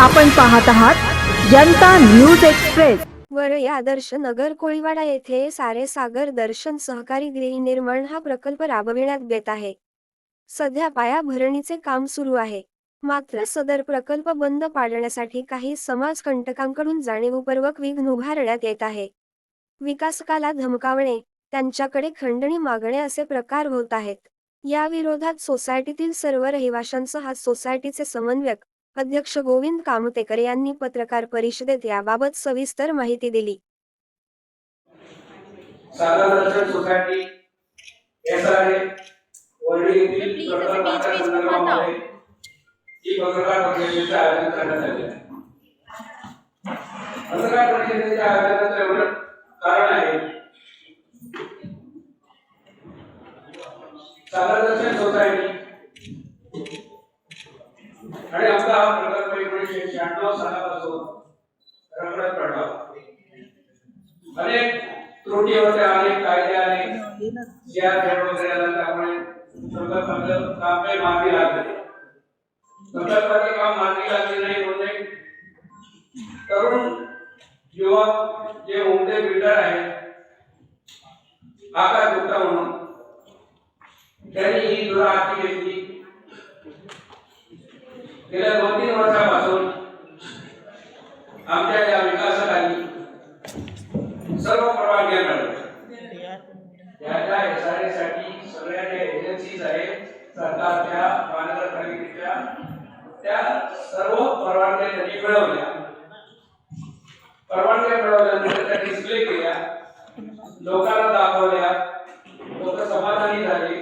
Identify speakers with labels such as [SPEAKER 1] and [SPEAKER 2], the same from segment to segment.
[SPEAKER 1] आपण पाहत आहात जनता न्यूज एक्सप्रेस.
[SPEAKER 2] वर आदर्श नगर कोळीवाडा येथे सारे सागर दर्शन सहकारी गृहनिर्माण हा प्रकल्प राबविण्यात येत आहे. सध्या पायाभरणीचे काम सुरू आहे. मात्र सदर प्रकल्प बंद पाडण्यासाठी काही समाजकंटकांकडून जाणीवपूर्वक विघ्न उभारण्यात येत आहे. विकासकाला धमकावणे त्यांच्याकडे खंडणी मागणे असे प्रकार होत आहेत. या विरोधात सोसायटीतील सर्व रहिवाशांसह सोसायटीचे समन्वयक अध्यक्ष गोविंद कामतेकर यांनी पत्रकार परिषदेत याबाबत सविस्तर माहिती दिली.
[SPEAKER 3] Sagar Darshan society S R A Worli आणि आमचा हा प्रकल्प एकोणीसशे शहाण्णव सालापासून रखडत पडला. अनेक त्रुटी होत्या अनेक कायदे आले. ज्या खेळ वगैरे आला त्यामुळे प्रकल्पाचं काम काही मागे लागले. प्रकल्पाचे काम मागे लागले नाही म्हणजे तरुण युवक जे उमदे बिल्डर आहेत आकाश गुप्ता म्हणून त्यांनी ही दुराहाती घेतली. गेल्या दोन तीन वर्षापासून आमच्या या विकासकांनी सर्व परवानग्या मिळाल्या. त्याच्या एसआरएसाठी सगळ्या ज्या एजन्सीज आहेत सरकारच्या महानगरपालिकेच्या त्या सर्व परवानग्या त्यांनी मिळवल्या. परवानग्या मिळवल्यानंतर त्या डिस्प्ले केल्या लोकांना दाखवल्या लोक समाधानी झाले.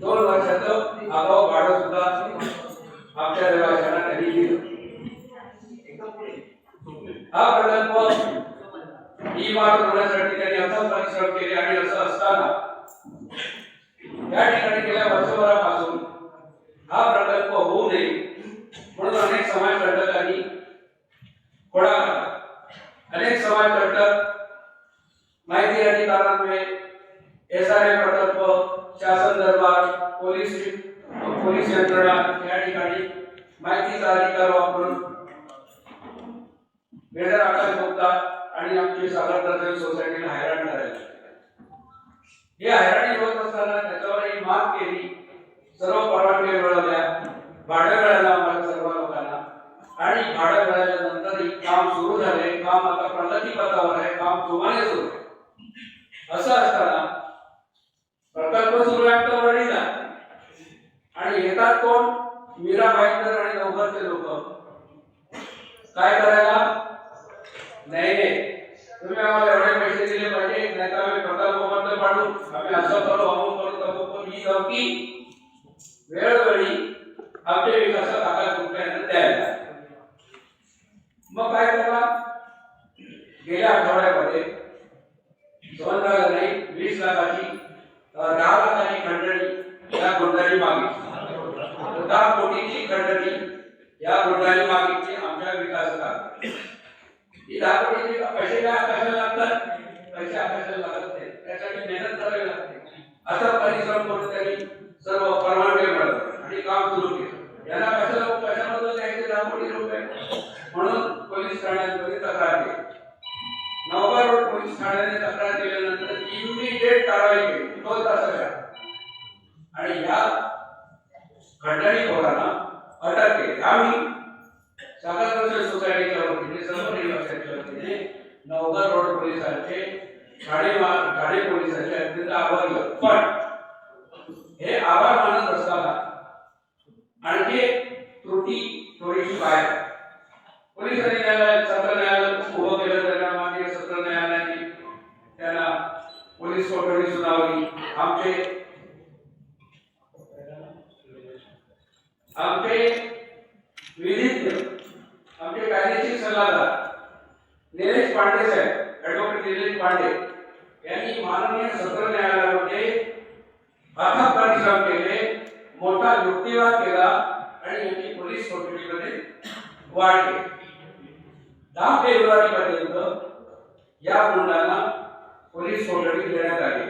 [SPEAKER 3] दोन वर्षाचं आगाव भाडं सुद्धा आमच्या रहिवाशांना त्यांनी दिलं हा प्रकल्प ही मार्ग होण्यासाठी त्यांनी अथक परिश्रम केले आणि असं असताना या ठिकाणी गेल्या वर्षभरापासून हा प्रकल्प होऊ नये म्हणून अनेक समाज घटकांनी खोडा अनेक समाज घटक माहिती अधिकारांमुळे एस आर ए प्रकल्प शासन दरबार पोलीस पोलीस यंत्रणा या ठिकाणी माहितीचा अधिकार वापरून बिल्डर आकाश गुप्ता आणि आमची सागर दर्शन सोसायटीला हैराण करायचे. हे हैराणी होत असताना त्याच्यावर एक मात केली. सर्व परवानग्या मिळवल्या भाडं मिळालं आम्हाला सर्व लोकांना. आणि भाडं मिळाल्यानंतर काम सुरू झाले. काम आता प्रगतीपथावर आहे. काम जोमाने सुरू आहे. असं असताना प्रकल्प सुरू आहे. आमच्या वडीला आणि येतात कोण? मीरा भाईंदर आणि नवघरचे लोक. काय करायला? नाही तुम्ही आम्हाला एवढे पैसे दिले पाहिजे नाही तर आम्ही प्रकल्प बंद पाडू. आम्ही असं करू अमुक करू तमुक करू. ही धमकी वेळोवेळी आमच्या विकासात आकार रुपयांना द्यायला मग काय करा? गेल्या आठवड्यामध्ये दोन लाख नाही वीस लाखाची दहा लाखाची खंडणी या गुंडांनी मागितली दहा कोटीची खंडणी या गुंडांनी मागितली आमच्या विकासात ही दहा कोटीची पैसे काय आकाशाला लागतात? पैसे आकाशाला लागत नाही त्यासाठी मेहनत करावी लागते. असा परिश्रम करून त्यांनी सर्व परवानगी मिळत आणि काम सुरू केलं. यांना कशाला कशाबद्दल द्यायचे? दहा कोटी रुपये. म्हणून पोलीस ठाण्यामध्ये तक्रार केली. नवगाव रोड पोलीस ठाण्याने तक्रार केल्यानंतर इमिडिएट कारवाई केली. दोन तासाच्या आणि या खंडणीखोरांना अटक केली. आम्ही सागरदर्शन सोसायटीच्या वतीने सर्व रहिवाशांच्या वतीने नवघर रोड पोलिसांचे ठाणे ठाणे पोलिसांचे अत्यंत आभार व्यक्त पण हे आभार मानत असताना आणखी एक त्रुटी थोडीशी बाहेर. आहे. पोलिसांनी न्यायालयात सत्र न्यायालय उभं केलं त्यांना माननीय सत्र न्यायालयाने त्यांना पोलीस कोठडी सुनावली. आमचे आमचे विधिज्ञ आमचे कायदेशीर सल्लागार निलेश पांडे साहेब ॲडव्होकेट निलेश पांडे यांनी माननीय सत्र न्यायालयामध्ये अथक परिश्रम केले मोठा युक्तिवाद केला आणि यांची पोलीस कोठडीमध्ये वाढ केली. दहा फेब्रुवारी पर्यंत या गुंडांना पोलीस कोठडी देण्यात आली.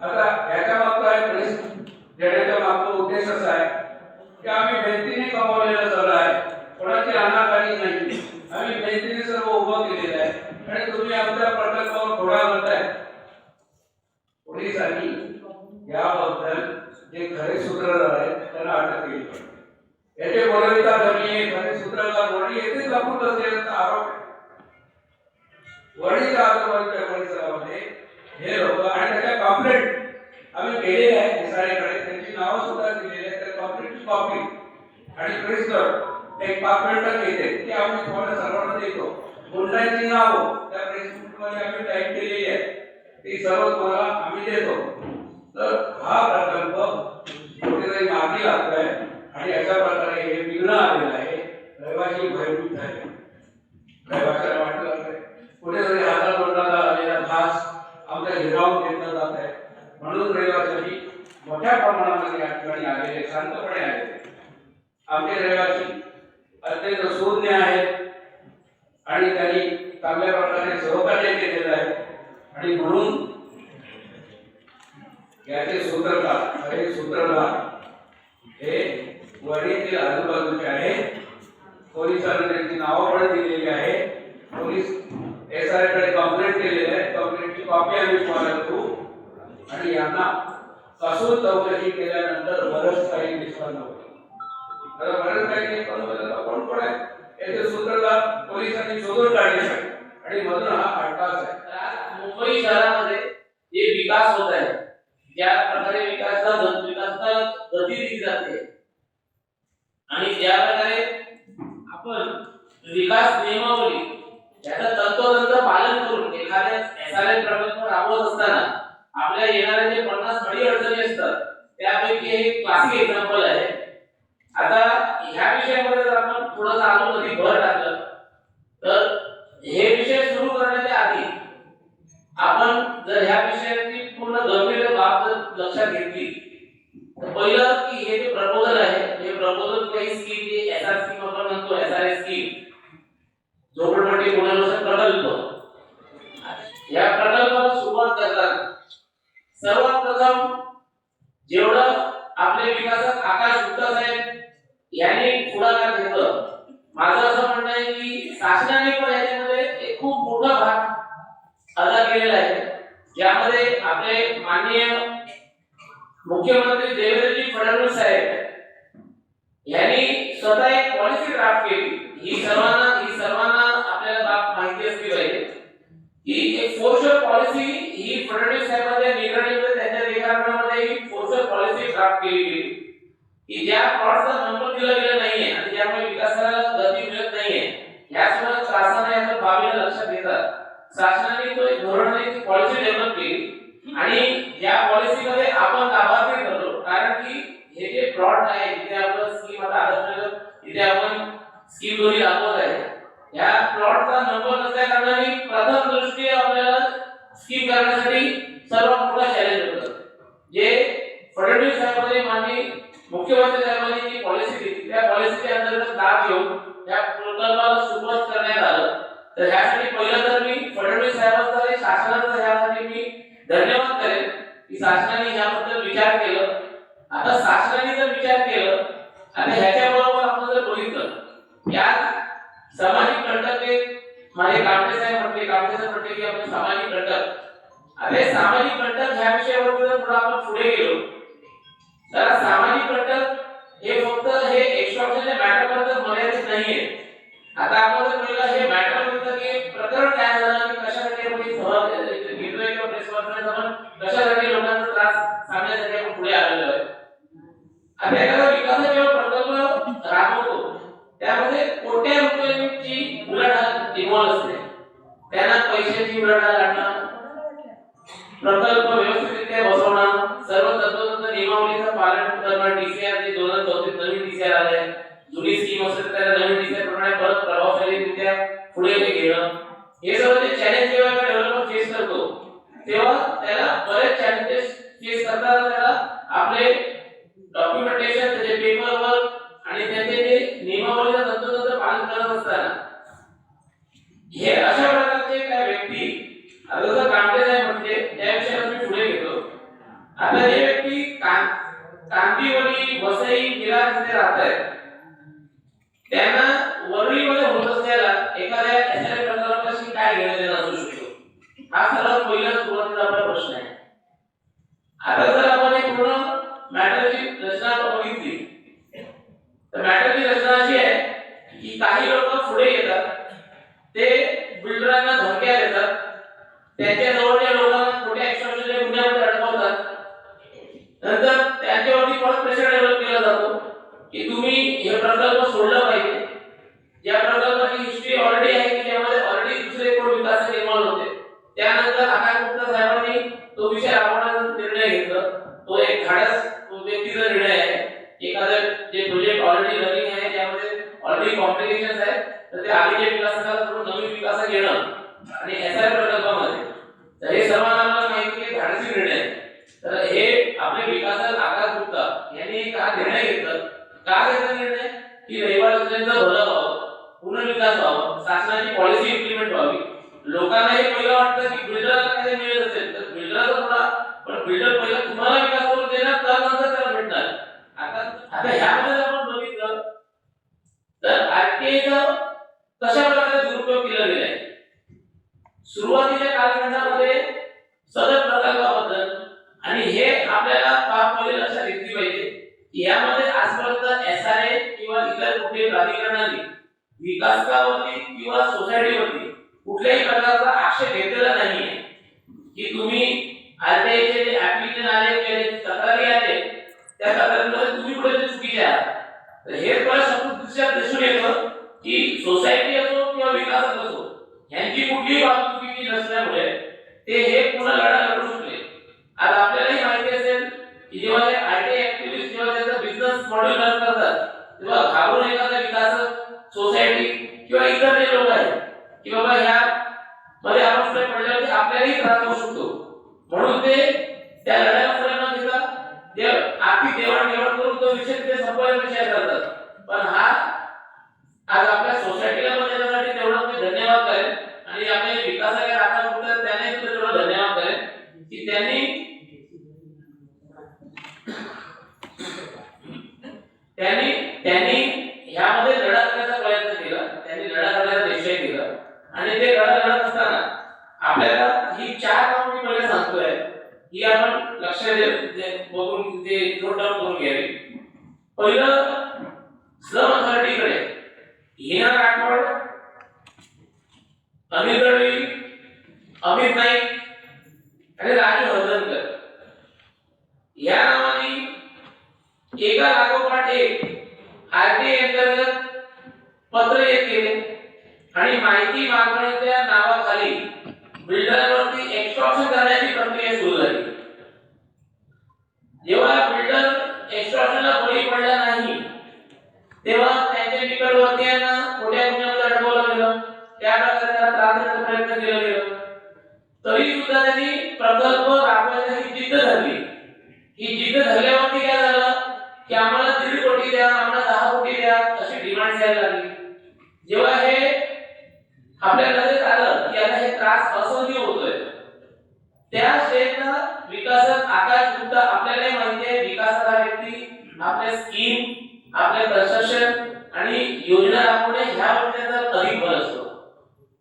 [SPEAKER 3] आता याच्या मागचा एक देण्याच्या मागचा उद्देश असा आहे. की आम्ही व्यक्तीने कमावलेला सगळं आहे. कोणाची अनाकार नाही. आम्ही मैत्री सर्व उभं केलेलं आहे. आणि तुम्ही आमच्या प्रकल्पावर थोडा म्हणताय पोलिसांनी याबद्दल जे खरे सूत्रधार आहेत त्यांना अटक केली याचे बोलविता कमी आहे खरे सूत्रधार वणी येथेच लपून असल्याचा आरोप आहे. वणीच्या आजूबाजूच्या परिसरामध्ये हे लोक आणि त्याच्या कॉम्प्लेट आम्ही केलेले आहे एसआयकडे त्यांची नावं सुद्धा दिलेली आहेत त्या कॉम्प्लेटची कॉपी रजिस्टर एक पाच मिनिटात येते ते आम्ही तुम्हाला सर्वांना देतो. गुंडांची नावं. त्या प्रेस आम्ही टाईप केलेली आहे. ती सर्व तुम्हाला आम्ही देतो. तर हा प्रकल्प कुठेतरी मागे लागतोय. आणि अशा प्रकारे हे विघ्न आलेलं आहे. रहिवासी भयभीत झाले. रहिवाशाला वाटलं असेल, कुठेतरी हातात तोंडाला आलेला घास आमच्या हिरावून घेतला जात आहे. म्हणून रहिवासी मोठ्या प्रमाणामध्ये या ठिकाणी आलेले शांतपणे आलेले आमचे रहिवासी अत्यंत शून्य आहेत आणि त्यांनी चांगल्या प्रकारे सहकार्य केलेलं आहे. आणि म्हणून याचे सूत्रधार हे सूत्रधार हे वडीतील आजूबाजूचे आहे पोलिसांनी त्यांची नावं पण दिलेली आहे. पोलीस एस आयकडे कंप्लेंट केलेली आहे. कंप्लेंटची कॉपी आम्ही तुम्हाला देऊ. आणि यांना कसून चौकशी केल्यानंतर बरंच काही निष्पन्न नव्हतं त्याला मरण काही निष्पन्न होईल कोण कोण आहे. याचे सूत्रधार पोलिसांनी शोधून काढले आणि मधून हा अटकाच आहे.
[SPEAKER 4] मुंबई शहरामध्ये जे विकास होत आहे ज्या प्रकारे विकासला गत- गती दिली जाते आणि ज्या प्रकारे आपण विकास नियमावली त्याचं तंतोतंत पालन करून एखाद्या एसआरएम प्रकल्प राबवत असताना आपल्या येणाऱ्या जे पन्नास अडी अडचणी असतात त्यापैकी हे क्लासिक एक्झाम्पल आहे. आता ह्या विषयामध्ये जर आपण थोडंसं अजून कधी भर टाकलं तर हे विषय सुरू करण्याच्या आधी आपण जर ह्या विषयाची पूर्ण गंभीर बाब जर लक्षात घेतली तर पहिलं की हे जे प्रपोजल आहे हे प्रपोजल काही स्कीम जे एस आर स्कीम आपण म्हणतो एस आर एस स्कीम झोपडपट्टी पुनर्वसन प्रकल्प. या प्रकल्पाला सुरुवात करताना सर्वात प्रथम जेवढं आपले विकासात आकाश गुप्ता साहेब यांनी पुढाकार घेतलं. माझं असं म्हणणं आहे की शासनाने पण याच्यामध्ये एक खूप मोठा भाग अदा केलेला आहे. ज्यामध्ये आपले माननीय मुख्यमंत्री देवेंद्रजी फडणवीस साहेब यांनी स्वतः एक पॉलिसी ड्राफ्ट केली. ही सर्वांना ही सर्वांना आपल्याला बाब माहिती असली पाहिजे. ही एक सोशल पॉलिसी ही फडणवीस साहेबांच्या निगराणीमध्ये त्यांच्या देखरेखीमध्ये ही सोशल पॉलिसी ड्राफ्ट केली गेली. की ज्या प्लॉटचा नंबर दिला गेला नाहीये आणि ज्यामुळे विकासाला गती मिळत नाहीये यासोबत शासनाने याचं बाबीला लक्षात घेतात शासनाने तो एक धोरण आणि पॉलिसी डेव्हलप केली. आणि या पॉलिसीमध्ये आपण लाभार्थी ठरलो. कारण की हे जे प्लॉट आहे जिथे आपण स्कीम आता आदर्श इथे आपण स्कीम दोन्ही राबवत आहे. या प्लॉटचा नंबर नसल्या कारणाने प्रथम दृष्टी आपल्याला स्कीम करण्यासाठी सर्व फडणवीस साहेबांनी माननीय मुख्यमंत्री साहेबांनी जी पॉलिसी दिली त्या पॉलिसीच्या अंतर्गत लाभ घेऊन या प्रकल्पाला सुरुवात करण्यात आलं. तर ह्यासाठी पहिलं तर मी फडणवीस साहेबांचा आणि शासनाचा ह्यासाठी मी धन्यवाद करेन की शासनाने याबद्दल विचार केलं. आता शासनाने जर विचार केलं आणि ह्याच्याबरोबर आपण जर बघितलं या सामाजिक घटक हे माझे कामटे साहेब म्हटले कामटे साहेब म्हटले की आपण सामाजिक घटक. अरे सामाजिक कंटक ह्या विषयावर जर थोडं आपण पुढे गेलो तर सामाजिक घटक हे फक्त हे एक्स्ट्रॉक्शनच्या मॅटर वर मर्यादित नाहीये. आता आपण जर पहिलं हे मॅटर बघितलं की प्रकरण काय झालं आणि कशा त्यांना वरळीमध्ये होत असलेला एखाद्या काही कॉम्प्लिकेशन्स आहेत तर ते आधीच्या विकासाला सोडून नवीन विकास येणं. आणि एसआर प्रकल्पामध्ये. तर हे सर्वांना माहिती आहे की धाडसी निर्णय. तर हे आपले विकासात आकार गुप्ता यांनी का निर्णय घेतला. का घेतला निर्णय? की रहिवाशांचं भलं व्हावं पुनर्विकास व्हावं शासनाची पॉलिसी इम्प्लिमेंट व्हावी. लोकांना हे पहिलं वाटतं की बिल्डरला काही मिळत असेल तर बिल्डर थोडा पण बिल्डर पहिला तुम्हाला विकास करून देणार त्यानंतर त्याला भेटणार आता आता ह्यामध्ये जर आपण बघितलं तर आरटीआयचा कशा प्रकारे दुरुपयोग केला गेला आहे सुरुवातीच्या कालखंडामध्ये सदर प्रकल्पाबद्दल आणि हे आपल्याला बाब पहिले लक्षात घेतली पाहिजे की यामध्ये आजपर्यंत एस आर ए किंवा इतर कुठे प्राधिकरणाने विकासकावरती किंवा सोसायटीवरती कुठल्याही प्रकारचा आक्षेप घेतलेला नाहीये. की तुम्ही आरटीआयचे जे ऍप्लिकेशन आले किंवा जे तक्रारी आले त्या तक्रारीमध्ये तुम्ही कुठे चुकीचे आहात तर हे मला समृद्धीच्या दिसून येतं की सोसायटी असो किंवा विकासात असो यांची कुठलीही बाजू चुकीची नसल्यामुळे ते हे पुन्हा लढा लढू शकले आज आपल्यालाही माहिती असेल की जेव्हा हे आरटीआय ऍक्टिव्हिस्ट जेव्हा त्याचा बिझनेस मॉडेल रन करतात तेव्हा घाबरून एखादा विकास सोसायटी किंवा इतर जे लोक आहेत की बाबा ह्या मध्ये आपण पुढे पडल्यावरती आपल्यालाही त्रास होऊ शकतो म्हणून ते त्या लढ्याला पुढे न घेता ते आर्थिक देवाणघेवाण करून तो विषय ते संपवायचा विषय करतात पण हा आज आपल्या सोसायटीला पण त्याच्यासाठी तेवढं मी धन्यवाद करेन आणि आपल्या विकासाच्या राखा सुद्धा त्याने सुद्धा तेवढं धन्यवाद करेन की त्यांनी त्यांनी त्यांनी ह्यामध्ये लढा करण्याचा प्रयत्न केला त्यांनी लढा करण्याचा निश्चय केला आणि ते लढा लढत असताना आपल्याला ही चार कामं मी पहिले सांगतोय ही आपण लक्ष दे- दे- बघून ते नोट डाऊन करून घ्यावी पहिलं श्रम अथॉरिटीकडे हिना राठोड अनिल दळवी अमित नाईक आणि राजू हळदणकर या नावाने एका लागोपाठ एक आरटीआय अंतर्गत पत्र येत गेले आणि माहिती मागण्याच्या नावाखाली बिल्डरवरती एक्स्ट्रॉक्शन करण्याची प्रक्रिया सुरू झाली. जेव्हा बिल्डर एक्स्ट्रॉक्शनला बळी पडला नाही तेव्हा त्यांच्या निकटवर्तीयांना मोठ्या गुन्ह्यामध्ये अडकवलं गेलं त्या प्रकारचा त्याला त्रास प्रयत्न केला गेला. तरी सुद्धा त्यांनी प्रकल्प राबवायला ही जिद्द धरली. ही जिद्द धरल्यावरती काय झालं? की आम्हाला दीड कोटी द्या आम्हाला दहा कोटी द्या अशी डिमांड द्यायला लागली. जेव्हा हे आपल्याला नजरेत आलं की आता हे त्रास असहनीय होतोय त्या स्टेजला विकासक आकाश गुप्ता आपल्याला माहिती आहे विकासात व्यक्ती आपल्या स्कीम आपले कन्स्ट्रक्शन आणि योजना राबवणे ह्या त्याचा कधी भर असतो?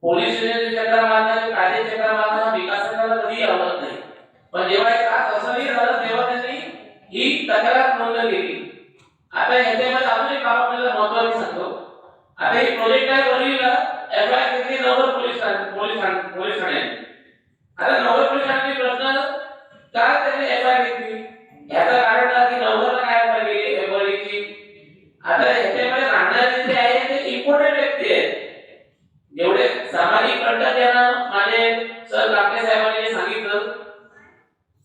[SPEAKER 4] पोलीस स्टेशनचे चक्र मारणं कायदे चक्र मारणं हा विकासाला कधीही आवडत नाही पण जेव्हा हे त्रास असहनीय झालं तेव्हा त्यांनी ही तक्रार नोंद केली आता ह्याच्यामध्ये अजून एक बाब आपल्याला महत्वाची सांगतो आता ही प्रोजेक्ट आहे वरील एफ आय घेतली नगर पोलीस ठाणे पोलीस ठाणे पोलीस ठाण्याने आता नगर पोलीस ठाण्याने प्रश्न का त्याने एफ आय घेतली ह्याचं कारण आहे की नगरला काय एफ आय गेली एफ आय घेतली आता ह्याच्यामध्ये राहणारे जे आहे ते इम्पॉर्टंट व्यक्ती आहेत जेवढे सामाजिक कंटक यांना माझे सर कापले साहेबांनी जे सांगितलं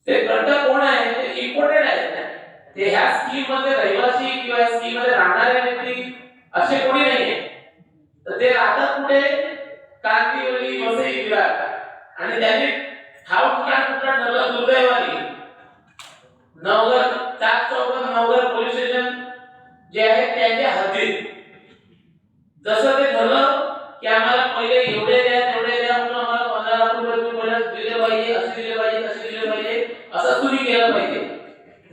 [SPEAKER 4] ते कंटक कोण आहे ते इम्पॉर्टंट आहेत ते ह्या स्कीममध्ये रहिवासी किंवा स्कीममध्ये राहणारे व्यक्ती असे कोणी नाहीये तर ते राहतात कुठे कांदिवली वसई विरार आणि त्यांनी हा कुठला कुठला ठरला दुर्दैवाने? नवघर चार चौकात नवघर पोलीस स्टेशन जे आहे त्यांच्या हद्दीत. जसं ते ठरलं की आम्हाला पहिले एवढे द्या तेवढे द्या म्हणून आम्हाला पंधरा लाख रुपये तुम्ही पहिले दिले पाहिजे असे दिले पाहिजे तसे दिले पाहिजे असं तुम्ही केलं पाहिजे.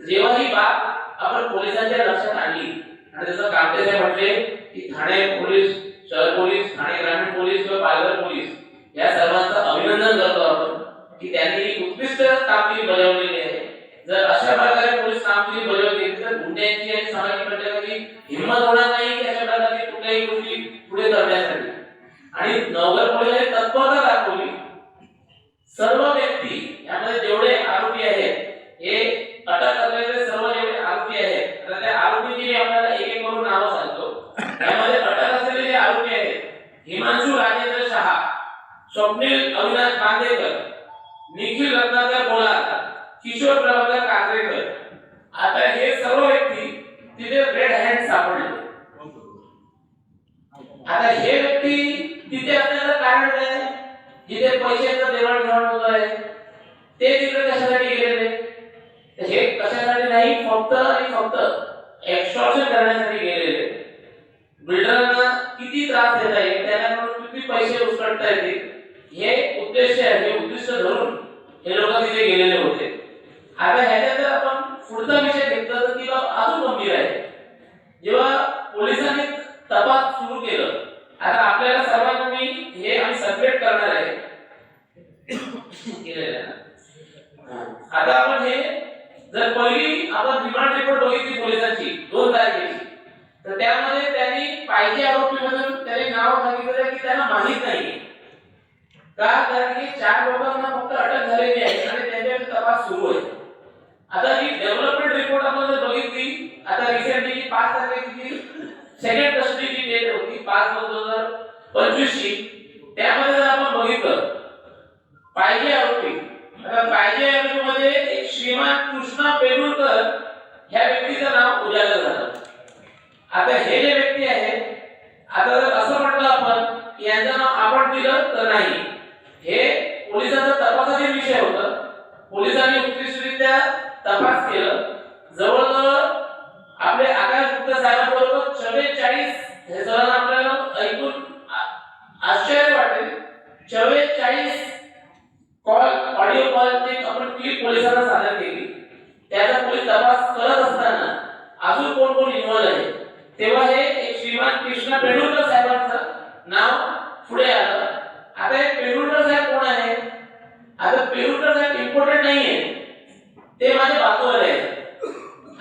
[SPEAKER 4] जेव्हा ही बाब आपण पोलिसांच्या लक्षात आणली आणि जसं कामते साहेब म्हटले की ठाणे पोलीस शहर पोलीस ठाणे ग्रामीण पोलीस किंवा पालघर पोलीस या सर्वांचं अभिनंदन करतो आपण. की त्यांनी उत्कृष्ट कामगिरी बजावलेली आहे. जर अशा प्रकारे पोलीस कामगिरी बजावली तर गुंड्यांची आणि सामाजिक प्रत्येकाची हिंमत होणार नाही की अशा प्रकारे कुठल्याही गोष्टी पुढे करण्यासाठी. आणि नवगर पोलिसांनी तत्परता दाखवली सर्व व्यक्ती यामध्ये आता ह्याच्या जर आपण पुढचा विषय घेतला तर ती बाब अजून गंभीर आहे. जेव्हा पोलिसांनी तपास सुरू केलं आता आपल्याला सर्वांना मी हे आम्ही सेपरेट करणार आहे. आता आपण हे जर पहिली आपण रिमांड रिपोर्ट बघितली पोलिसांची दोन तारखेची तर त्यामध्ये त्यांनी पाहिजे आरोपी म्हणून त्यांनी नाव सांगितलं की त्यांना माहीत नाही का? कारण की चार लोकांना फक्त अटक झालेली आहे आणि त्यांच्या तपास सुरू आहे. आता ही डेव्हलपमेंट रिपोर्ट आपण जर बघितली आता रिसेंटली पाच तारखेची सेकंड कस्टडी जी डेट होती पाच नऊ दोन हजार पंचवीस ची त्यामध्ये जर आपण बघितलं पाहिजे आरोपी आता पाहिजे आरोपीमध्ये एक श्रीमान कृष्णा पेरुरकर ह्या व्यक्तीचं नाव उजागर झालं. आता हे जे व्यक्ती आहे आता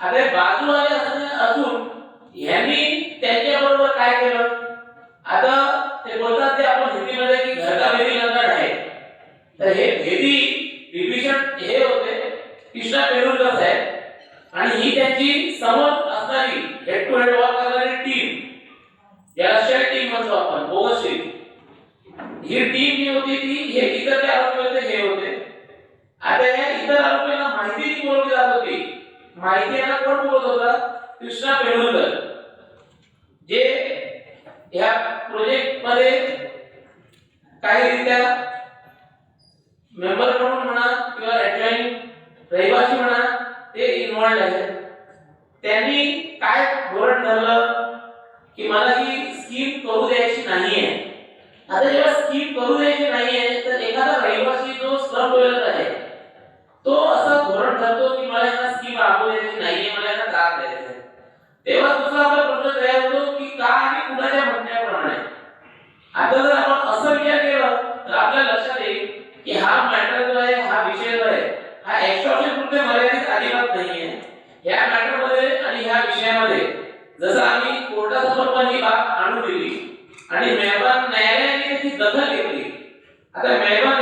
[SPEAKER 4] अरे बाजूवाले आले असून यांनी काय धोरण ठरलं की मला ही स्किप करू द्यायची नाहीये? आता जेव्हा स्किप करू द्यायची नाहीये आणि मेहरबान न्यायालयाने दखल घेतली आता मेहरबान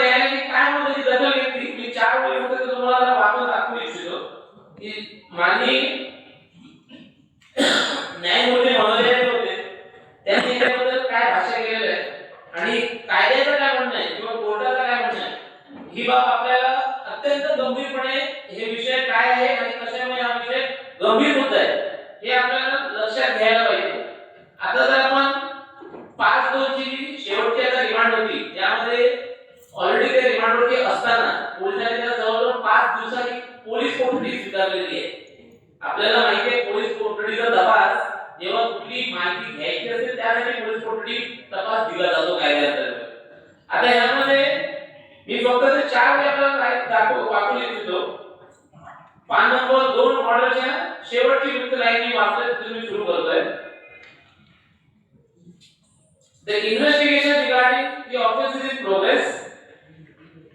[SPEAKER 4] The investigation regarding the offense is in progress.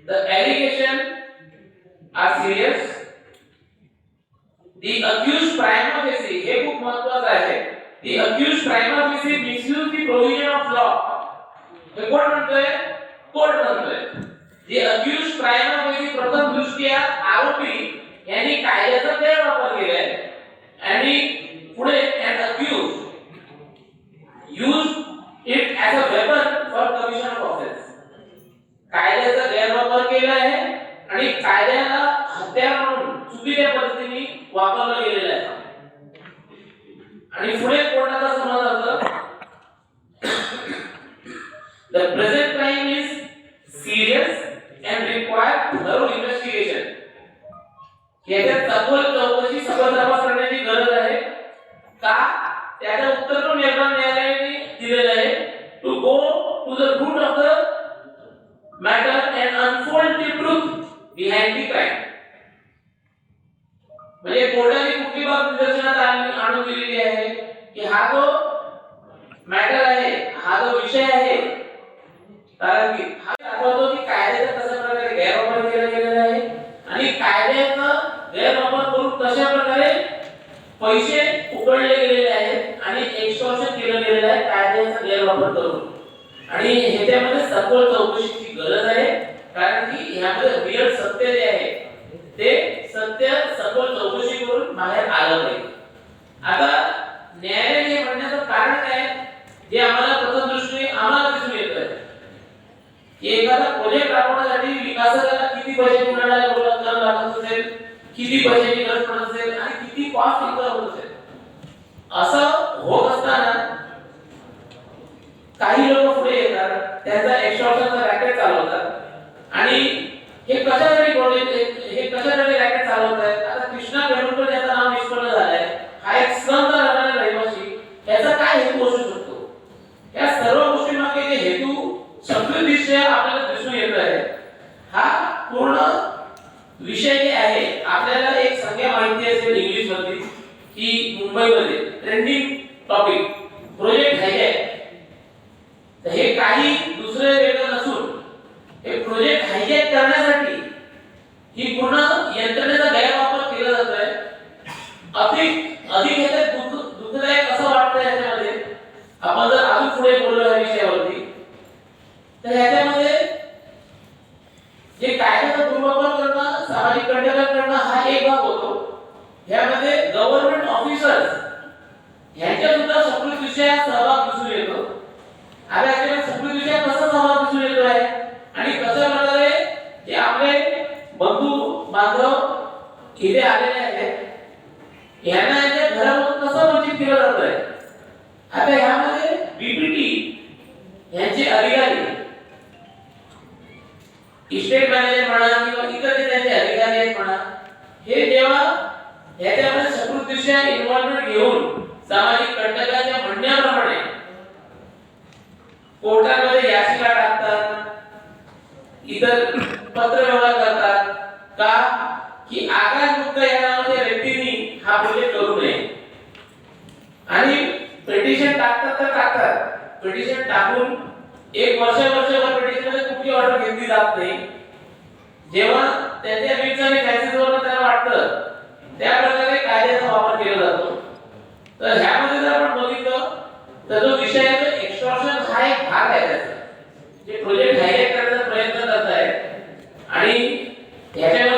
[SPEAKER 4] The allegations are serious. The accused prima facie हे खूप महत्वाचं आहे. The accused prima facie misuse the provision of law. हे कोण म्हणतोय? कोर्ट म्हणतोय. The accused prima facie प्रथम दृष्ट्या आरोपी यांनी कायद्याचा गैरवापर केलाय आणि पुढे an accused used it as a weapon for commission of offence कायद्याचा गैरवापर केला आहे आणि कायद्याला हत्यार म्हणून चुकीच्या पद्धतीने वापरलं गेलेलं आहे. आणि पुढे कोर्टाचा समज होतं. द प्रेझेंट क्राईम इज आणि ह्याच्यामध्ये सखोल चौकशीची गरज आहे कारण की ह्यामध्ये रिअल सत्य जे आहे ते सत्य सखोल चौकशी करून बाहेर आलं पाहिजे आता न्यायालय हे म्हणण्याचं कारण काय? जे आम्हाला प्रथम दृष्टीने आम्हाला दिसून येत आहे की एखादा प्रोजेक्ट राबवण्यासाठी विकासकाला किती पैसे कुणाला करावं लागत असेल किती पैशाची गरज पडत असेल आणि किती कॉस्ट इन्कम होत असेल. असं होत असताना काही लोक पुढे येतात त्यांचा एक्सटॉर्शनचा रॅकेट चालवतात. आणि हे कशासाठी प्रोजेक्ट हे कशासाठी रॅकेट चालवत आहेत आता कृष्णा बेलुकर ज्याचं नाव निष्पन्न झालंय हा एक श्रमचा राहणारा रहिवासी याचा काय हेतू असू शकतो या सर्व गोष्टींमागे जे हेतू समृद्धीचे आपल्याला दिसून येत आहे हा पूर्ण विषय जे आहे आपल्याला एक संख्या माहिती असेल इंग्लिशमध्ये की मुंबईमध्ये ट्रेंडिंग टॉपिक प्रोजेक्ट हायजॅक तर हे काही दुसरे वेगळं नसून हे प्रोजेक्ट हायजॅक करण्यासाठी ही पूर्ण यंत्रणेचा गैरवापर केला जात आहे अधिक अधिक ह्याच्यात दुःख दुःखदायक असं वाटतं याच्यामध्ये आपण जर अजून पुढे बोललो या विषयावरती तर ह्याच्यामध्ये जे कायद्याचा दुर्वापर करणं सामाजिक कंटक करणं हा एक भाग होतो ह्यामध्ये गव्हर्नमेंट ऑफिसर्स ह्यांच्या सुद्धा सकृत विषयात सहभाग दिसून येतो आता याच्यामध्ये सकृत विषयात कसा सहभाग दिसून येतो आहे आणि कशा प्रकारे जे आपले बंधू बांधव इथे आलेले आहेत. यांना यांच्या घरामधून कसं वंचित केलं जात आहे आता ह्यामध्ये बीपीटी यांचे अधिकारी इस्टेट मॅनेजर म्हणा किंवा इतर जे त्यांचे अधिकारी आहेत म्हणा हे जेव्हा ह्याच्यामध्ये सकृतदृष्ट्या इन्व्हॉल्वमेंट घेऊन सामाजिक कंटकाच्या म्हणण्याप्रमाणे कोर्टामध्ये याचिका टाकतात इतर पत्रव्यवहार करतात का की आकाश मुक्त या नावाच्या हा प्रोजेक्ट करू नये. आणि पिटिशन टाकतात तर टाकतात. पिटिशन टाकून एक वर्ष वर्षभर पिटिशनमध्ये कुठली ऑर्डर घेतली जात नाही. जेव्हा त्यांच्या वीज आणि फॅन्सीजवर वाटतं त्या प्रकारे कायद्याचा वापर केला जातो. तर ह्यामध्ये जर आपण बघितलं तर जो विषय आहे तो एक्सटॉर्शन हा एक भाग आहे त्याचा. जे प्रोजेक्ट हायलाइट करण्याचा प्रयत्न करत आहे आणि ह्याच्यामध्ये